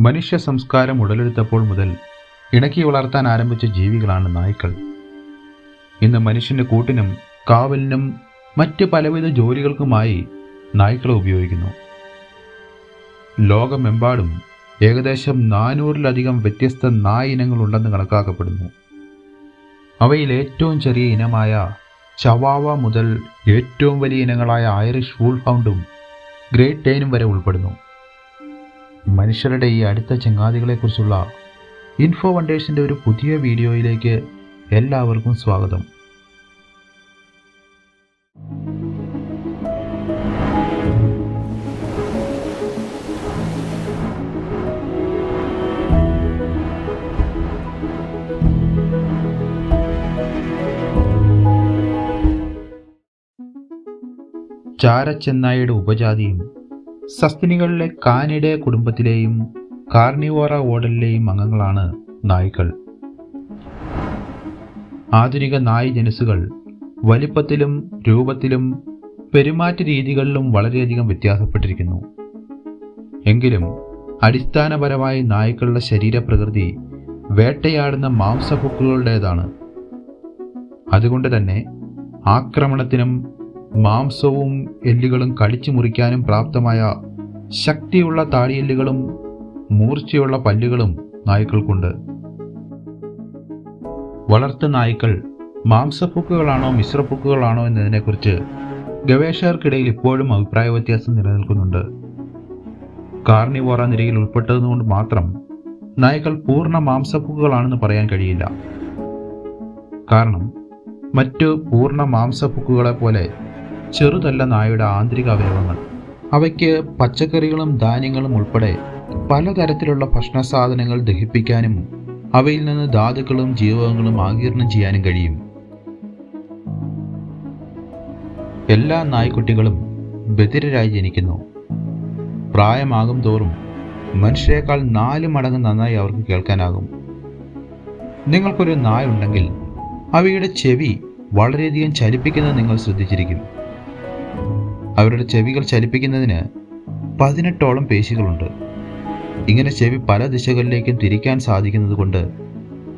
മനുഷ്യ സംസ്കാരം ഉടലെടുത്തപ്പോൾ മുതൽ ഇണക്കി വളർത്താൻ ആരംഭിച്ച ജീവികളാണ് നായ്ക്കൾ. ഇന്ന് മനുഷ്യന്റെ കൂട്ടിനും കാവലിനും മറ്റ് പലവിധ ജോലികൾക്കുമായി നായ്ക്കളെ ഉപയോഗിക്കുന്നു. ലോകമെമ്പാടും ഏകദേശം നാനൂറിലധികം വ്യത്യസ്ത നായ ഇനങ്ങളുണ്ടെന്ന് കണക്കാക്കപ്പെടുന്നു. അവയിൽ ഏറ്റവും ചെറിയ ഇനമായ ചവാവ മുതൽ ഏറ്റവും വലിയ ഇനങ്ങളായ ഐറിഷ് വൂൾ ഹൗണ്ടും ഗ്രേറ്റ് ഡെയിനും വരെ ഉൾപ്പെടുന്നു. മനുഷ്യരുടെ ഈ അടുത്ത ചങ്ങാതികളെക്കുറിച്ചുള്ള ഇൻഫോ വണ്ടേഴ്സിന്റെ ഒരു പുതിയ വീഡിയോയിലേക്ക് എല്ലാവർക്കും സ്വാഗതം. ചാരച്ചെന്നായിയുടെ ഉപജാതിയും സസ്തിനികളിലെ കാനിഡെ കുടുംബത്തിലെയും കാർണിവോറ ഓർഡറിലെയും അംഗങ്ങളാണ് നായ്ക്കൾ. ആധുനിക നായ് ജനുസുകൾ വലിപ്പത്തിലും രൂപത്തിലും പെരുമാറ്റ രീതികളിലും വളരെയധികം വ്യത്യാസപ്പെട്ടിരിക്കുന്നു. എങ്കിലും അടിസ്ഥാനപരമായി നായ്ക്കളുടെ ശരീരപ്രകൃതി വേട്ടയാടുന്ന മാംസഭുക്കുകളുടേതാണ് അതുകൊണ്ട് തന്നെ ആക്രമണത്തിനും മാംസവും എല്ലുകളും കടിച്ചു മുറിക്കാനും പ്രാപ്തമായ ശക്തിയുള്ള താടിയെല്ലുകളും മൂർച്ചയുള്ള പല്ലുകളും നായ്ക്കൾക്കുണ്ട്. വളർത്തു നായ്ക്കൾ മാംസപ്പൂക്കുകളാണോ മിശ്രപ്പൂക്കുകളാണോ എന്നതിനെക്കുറിച്ച് ഗവേഷകർക്കിടയിൽ ഇപ്പോഴും അഭിപ്രായ വ്യത്യാസം നിലനിൽക്കുന്നുണ്ട്. കാർണിവോറ നിരയിൽ ഉൾപ്പെട്ടതുകൊണ്ട് മാത്രം നായ്ക്കൾ പൂർണ മാംസപ്പൂക്കുകളാണെന്ന് പറയാൻ കഴിയില്ല. കാരണം മറ്റു പൂർണ മാംസപ്പൂക്കുകളെ പോലെ ചെറുതല്ല നായയുടെ ആന്തരിക അവയവങ്ങൾ. അവയ്ക്ക് പച്ചക്കറികളും ധാന്യങ്ങളും ഉൾപ്പെടെ പലതരത്തിലുള്ള ഭക്ഷണ സാധനങ്ങൾ ദഹിപ്പിക്കാനും അവയിൽ നിന്ന് ധാതുക്കളും ജീവകങ്ങളും ആകീർണം ചെയ്യാനും കഴിയും. എല്ലാ നായ്ക്കുട്ടികളും ബധിരരായി ജനിക്കുന്നു. പ്രായമാകും തോറും മനുഷ്യരെക്കാൾ നാല് മടങ്ങ് നന്നായി അവർക്ക് കേൾക്കാനാകും. നിങ്ങൾക്കൊരു നായ ഉണ്ടെങ്കിൽ അവയുടെ ചെവി വളരെയധികം ചലിപ്പിക്കുന്നത് നിങ്ങൾ ശ്രദ്ധിച്ചിരിക്കും. അവരുടെ ചെവികൾ ചലിപ്പിക്കുന്നതിന് പതിനെട്ടോളം പേശികളുണ്ട്. ഇങ്ങനെ ചെവി പല ദിശകളിലേക്കും തിരിക്കാൻ സാധിക്കുന്നത് കൊണ്ട്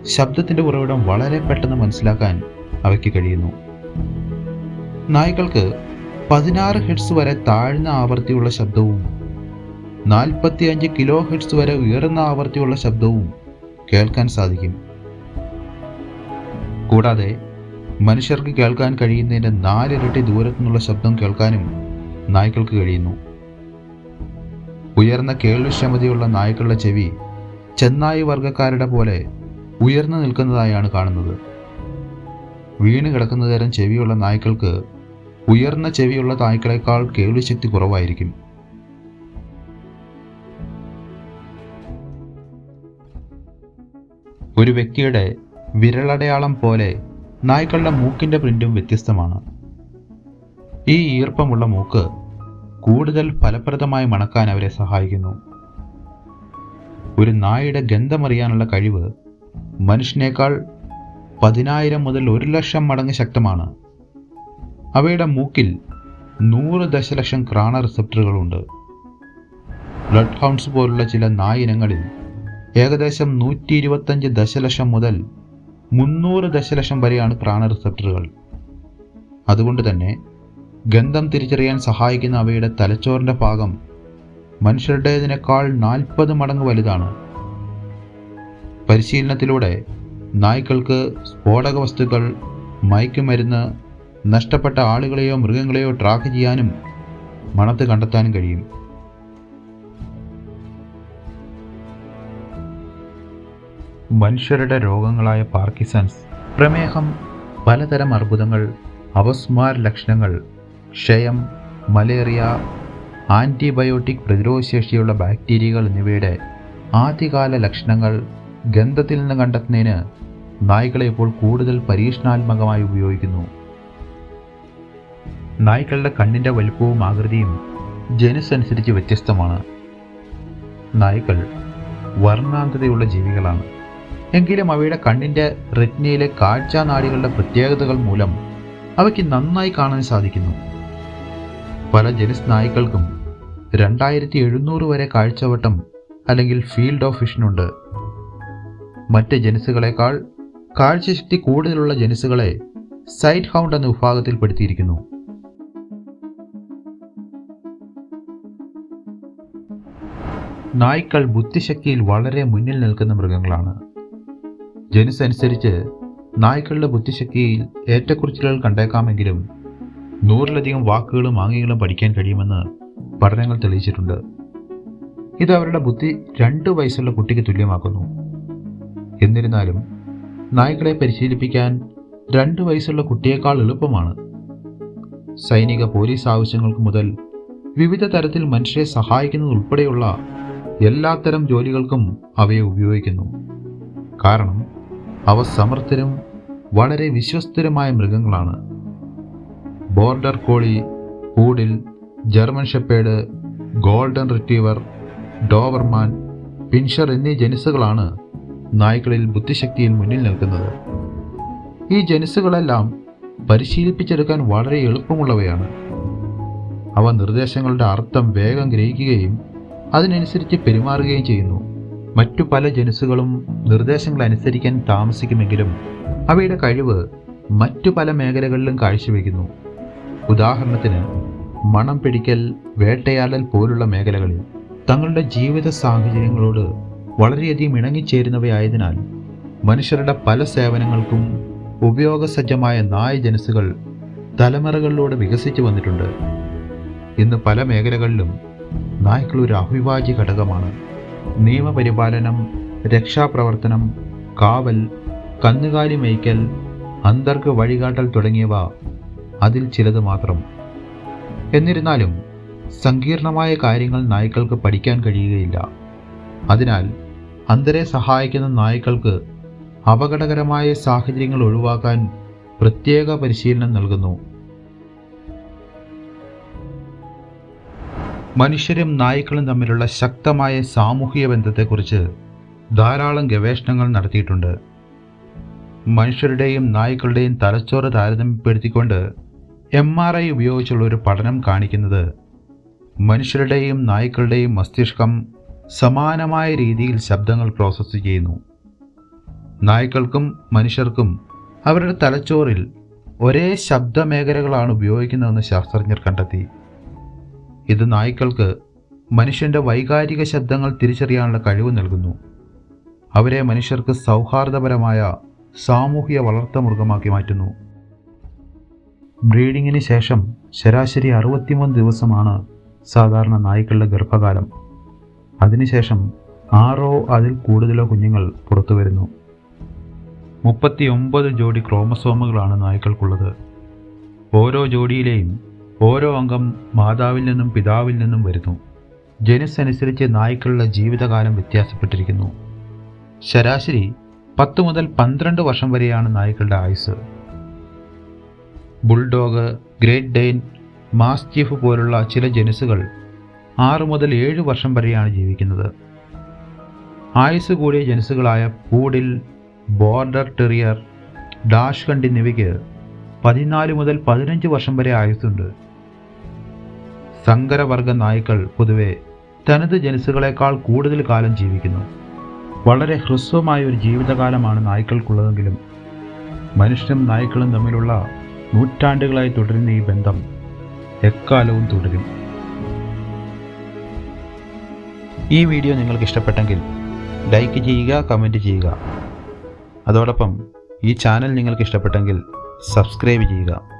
ശബ്ദത്തിന്റെ ഉറവിടം വളരെ പെട്ടെന്ന് മനസ്സിലാക്കാൻ അവയ്ക്ക് കഴിയുന്നു. നായ്ക്കൾക്ക് പതിനാറ് ഹെഡ്സ് വരെ താഴ്ന്ന ആവർത്തിയുള്ള ശബ്ദവും നാൽപ്പത്തിയഞ്ച് കിലോ ഹെഡ്സ് വരെ ഉയർന്ന ആവർത്തിയുള്ള ശബ്ദവും കേൾക്കാൻ സാധിക്കും. കൂടാതെ മനുഷ്യർക്ക് കേൾക്കാൻ കഴിയുന്നതിന്റെ നാലിരട്ടി ദൂരത്തുനിന്നുള്ള ശബ്ദം കേൾക്കാനും നായ്ക്കൾക്ക് കഴിയുന്നു. ഉയർന്ന കേൾവിക്ഷമതയുള്ള നായ്ക്കളുടെ ചെവി ചെന്നായി വർഗക്കാരുടെ പോലെ ഉയർന്നു നിൽക്കുന്നതായാണ് കാണുന്നത്. വീണ് കിടക്കുന്ന തരം ചെവിയുള്ള നായ്ക്കൾക്ക് ഉയർന്ന ചെവിയുള്ള നായ്ക്കളെക്കാൾ കേൾവിശക്തി കുറവായിരിക്കും. ഒരു വ്യക്തിയുടെ വിരലടയാളം പോലെ നായ്ക്കളുടെ മൂക്കിന്റെ പ്രിന്റും വ്യത്യസ്തമാണ്. ഈ ഈർപ്പമുള്ള മൂക്ക് കൂടുതൽ ഫലപ്രദമായി മണക്കാൻ അവരെ സഹായിക്കുന്നു. ഒരു നായയുടെ ഗന്ധമറിയാനുള്ള കഴിവ് മനുഷ്യനേക്കാൾ പതിനായിരം മുതൽ ഒരു ലക്ഷം മടങ്ങ് ശക്തമാണ്. അവയുടെ മൂക്കിൽ നൂറ് ദശലക്ഷം ക്രാണ റിസപ്റ്ററുകളുണ്ട്. ബ്ലഡ് ഹൗൺസ് പോലുള്ള ചില നായ ഇനങ്ങളിൽ ഏകദേശം നൂറ്റി ഇരുപത്തഞ്ച് ദശലക്ഷം മുതൽ മുന്നൂറ് ദശലക്ഷം വരെയാണ് പ്രാണ റിസപ്റ്ററുകൾ. അതുകൊണ്ട് തന്നെ ഗന്ധം തിരിച്ചറിയാൻ സഹായിക്കുന്ന അവയുടെ തലച്ചോറിന്റെ ഭാഗം മനുഷ്യരുടേതിനേക്കാൾ നാൽപ്പത് മടങ്ങ് വലുതാണ്. പരിശീലനത്തിലൂടെ നായ്ക്കൾക്ക് സ്ഫോടക വസ്തുക്കൾ മയക്കുമരുന്ന് നഷ്ടപ്പെട്ട ആളുകളെയോ മൃഗങ്ങളെയോ ട്രാക്ക് ചെയ്യാനും മണത്ത് കണ്ടെത്താനും കഴിയും. മനുഷ്യരുടെ രോഗങ്ങളായ പാർക്കിസൺസ് പ്രമേഹം പലതരം അർബുദങ്ങൾ അപസ്മാര ലക്ഷണങ്ങൾ ക്ഷയം മലേറിയ ആന്റിബയോട്ടിക് പ്രതിരോധശേഷിയുള്ള ബാക്ടീരിയകൾ എന്നിവയുടെ ആദ്യകാല ലക്ഷണങ്ങൾ ഗന്ധത്തിൽ നിന്ന് കണ്ടെത്തുന്നതിന് നായ്ക്കളെ ഇപ്പോൾ കൂടുതൽ പരീക്ഷണാത്മകമായി ഉപയോഗിക്കുന്നു. നായ്ക്കളുടെ കണ്ണിന്റെ വലുപ്പവും ആകൃതിയും ജനുസ് അനുസരിച്ച് വ്യത്യസ്തമാണ്. നായ്ക്കൾ വർണാന്തതയുള്ള ജീവികളാണ്. എങ്കിലും അവയുടെ കണ്ണിന്റെ റെറ്റ്നയിലെ കാഴ്ചാനാടികളുടെ പ്രത്യേകതകൾ മൂലം അവയ്ക്ക് നന്നായി കാണാൻ സാധിക്കുന്നു. പല ജനുസ് നായ്ക്കൾക്കും രണ്ടായിരത്തി എഴുന്നൂറ് വരെ കാഴ്ചവട്ടം അല്ലെങ്കിൽ ഫീൽഡ് ഓഫ് വിഷനുണ്ട് മറ്റ് ജനുസുകളെക്കാൾ കാഴ്ചശക്തി കൂടുതലുള്ള ജനുസുകളെ സൈറ്റ് ഹൗണ്ട് എന്ന വിഭാഗത്തിൽപ്പെടുത്തിയിരിക്കുന്നു നായ്ക്കൾ ബുദ്ധിശക്തിയിൽ വളരെ മുന്നിൽ നിൽക്കുന്ന മൃഗങ്ങളാണ്. ജനുസ് അനുസരിച്ച് നായ്ക്കളുടെ ബുദ്ധിശക്തിയിൽ ഏറ്റക്കുറിച്ചിലുകൾ കണ്ടേക്കാമെങ്കിലും നൂറിലധികം വാക്കുകളും ആംഗ്യങ്ങളും പഠിക്കാൻ കഴിയുമെന്ന് പഠനങ്ങൾ തെളിയിച്ചിട്ടുണ്ട്. ഇത് അവരുടെ ബുദ്ധി രണ്ട് വയസ്സുള്ള കുട്ടിക്ക് തുല്യമാക്കുന്നു. എന്നിരുന്നാലും നായ്ക്കളെ പരിശീലിപ്പിക്കാൻ രണ്ട് വയസ്സുള്ള കുട്ടിയേക്കാൾ എളുപ്പമാണ്. സൈനിക പോലീസ് ആവശ്യങ്ങൾക്ക് മുതൽ വിവിധ തരത്തിൽ മനുഷ്യരെ സഹായിക്കുന്നത് ഉൾപ്പെടെയുള്ള എല്ലാത്തരം ജോലികൾക്കും അവയെ ഉപയോഗിക്കുന്നു. കാരണം അവ സമർത്ഥരും വളരെ വിശ്വസ്തരുമായ മൃഗങ്ങളാണ്. Border collie poodle German shepherd golden retriever Doberman pinscher എന്നീ ജനുസുകളാണ് നായ്ക്കളിൽ ബുദ്ധിശക്തിയിൽ മുന്നിൽ നിൽക്കുന്നത്. ഈ ജനുസുകളെല്ലാം പരിശീലിപ്പിച്ചെടുക്കാൻ വളരെ എളുപ്പമുള്ളവയാണ്. അവ നിർദ്ദേശങ്ങളുടെ അർത്ഥം വേഗം ഗ്രഹിക്കുകയും അതിനനുസരിച്ച് പെരുമാറുകയും ചെയ്യുന്നു. മറ്റു പല ജനുസുകളും നിർദ്ദേശങ്ങൾ അനുസരിക്കാൻ താമസിക്കുമെങ്കിലും അവയുടെ കഴിവ് മറ്റു പല മേഖലകളിലും കാഴ്ചവെക്കുന്നു. ഉദാഹരണത്തിന് മണം പിടിക്കൽ വേട്ടയാടൽ പോലുള്ള മേഖലകളിൽ തങ്ങളുടെ ജീവിത സാഹചര്യങ്ങളോട് വളരെയധികം ഇണങ്ങിച്ചേരുന്നവയായതിനാൽ മനുഷ്യരുടെ പല സേവനങ്ങൾക്കും ഉപയോഗസജ്ജമായ നായ ജനസുകൾ തലമുറകളിലൂടെ വികസിച്ചു വന്നിട്ടുണ്ട്. ഇന്ന് പല മേഖലകളിലും നായ്ക്കൾ ഒരു അവിഭാജ്യ ഘടകമാണ്. നിയമപരിപാലനം രക്ഷാപ്രവർത്തനം കാവൽ കന്നുകാലി മേയ്ക്കൽ അന്തർക്ക് വഴികാട്ടൽ തുടങ്ങിയവ അതിൽ ചിലത് മാത്രം. എന്നിരുന്നാലും സങ്കീർണമായ കാര്യങ്ങൾ നായ്ക്കൾക്ക് പഠിക്കാൻ കഴിയുകയില്ല. അതിനാൽ അന്തരെ സഹായിക്കുന്ന നായ്ക്കൾക്ക് അപകടകരമായ സാഹചര്യങ്ങൾ ഒഴിവാക്കാൻ പ്രത്യേക പരിശീലനം നൽകുന്നു. മനുഷ്യരും നായ്ക്കളും തമ്മിലുള്ള ശക്തമായ സാമൂഹിക ബന്ധത്തെക്കുറിച്ച് ധാരാളം ഗവേഷണങ്ങൾ നടത്തിയിട്ടുണ്ട്. മനുഷ്യരുടെയും നായ്ക്കളുടെയും തലച്ചോറ് താരതമ്യപ്പെടുത്തിക്കൊണ്ട് എം ആർ ഐ ഉപയോഗിച്ചുള്ള ഒരു പഠനം കാണിക്കുന്നത് മനുഷ്യരുടെയും നായ്ക്കളുടെയും മസ്തിഷ്കം സമാനമായ രീതിയിൽ ശബ്ദങ്ങൾ പ്രോസസ്സ് ചെയ്യുന്നു. നായ്ക്കൾക്കും മനുഷ്യർക്കും അവരുടെ തലച്ചോറിൽ ഒരേ ശബ്ദമേഖലകളാണ് ഉപയോഗിക്കുന്നതെന്ന് ശാസ്ത്രജ്ഞർ കണ്ടെത്തി. ഇത് നായ്ക്കൾക്ക് മനുഷ്യന്റെ വൈകാരിക ശബ്ദങ്ങൾ തിരിച്ചറിയാനുള്ള കഴിവ് നൽകുന്നു. അവരെ മനുഷ്യർക്ക് സൗഹാർദ്ദപരമായ സാമൂഹിക വളർത്തമൃഗമാക്കി മാറ്റുന്നു. ബ്രീഡിങ്ങിന് ശേഷം ശരാശരി അറുപത്തിമൂന്ന് ദിവസമാണ് സാധാരണ നായ്ക്കളുടെ ഗർഭകാലം. അതിനുശേഷം ആറോ അതിൽ കൂടുതലോ കുഞ്ഞുങ്ങൾ പുറത്തു വരുന്നു. മുപ്പത്തി ഒമ്പത് ജോഡി ക്രോമസോമുകളാണ് നായ്ക്കൾക്കുള്ളത്. ഓരോ ജോഡിയിലെയും ഓരോ അംഗം മാതാവിൽ നിന്നും പിതാവിൽ നിന്നും വരുന്നു. ജനുസ് അനുസരിച്ച് നായ്ക്കളുടെ ജീവിതകാലം വ്യത്യാസപ്പെട്ടിരിക്കുന്നു. ശരാശരി പത്ത് മുതൽ പന്ത്രണ്ട് വർഷം വരെയാണ് നായ്ക്കളുടെ ആയുസ് ബുൾഡോഗ് ഗ്രേറ്റ് ഡെയിൻ മാസ്റ്റിഫ് പോലുള്ള ചില ജനുസുകൾ ആറു മുതൽ ഏഴ് വർഷം വരെയാണ് ജീവിക്കുന്നത്. ആയുസ് കൂടിയ ജനുസുകളായ poodle border terrier dachshund എന്നിവയ്ക്ക് പതിനാല് മുതൽ പതിനഞ്ച് വർഷം വരെ ആയുസ്സുണ്ട്. സങ്കരവർഗ നായ്ക്കൾ പൊതുവെ തനത് ജനുസുകളെക്കാൾ കൂടുതൽ കാലം ജീവിക്കുന്നു. വളരെ ഹ്രസ്വമായ ഒരു ജീവിതകാലമാണ് നായ്ക്കൾക്കുള്ളതെങ്കിലും മനുഷ്യനും നായ്ക്കളും തമ്മിലുള്ള നൂറ്റാണ്ടുകളായി തുടരുന്ന ഈ ബന്ധം എക്കാലവും തുടരും. ഈ വീഡിയോ നിങ്ങൾക്ക് ഇഷ്ടപ്പെട്ടെങ്കിൽ ലൈക്ക് ചെയ്യുക കമന്റ് ചെയ്യുക. അതോടൊപ്പം ഈ ചാനൽ നിങ്ങൾക്ക് ഇഷ്ടപ്പെട്ടെങ്കിൽ സബ്സ്ക്രൈബ് ചെയ്യുക.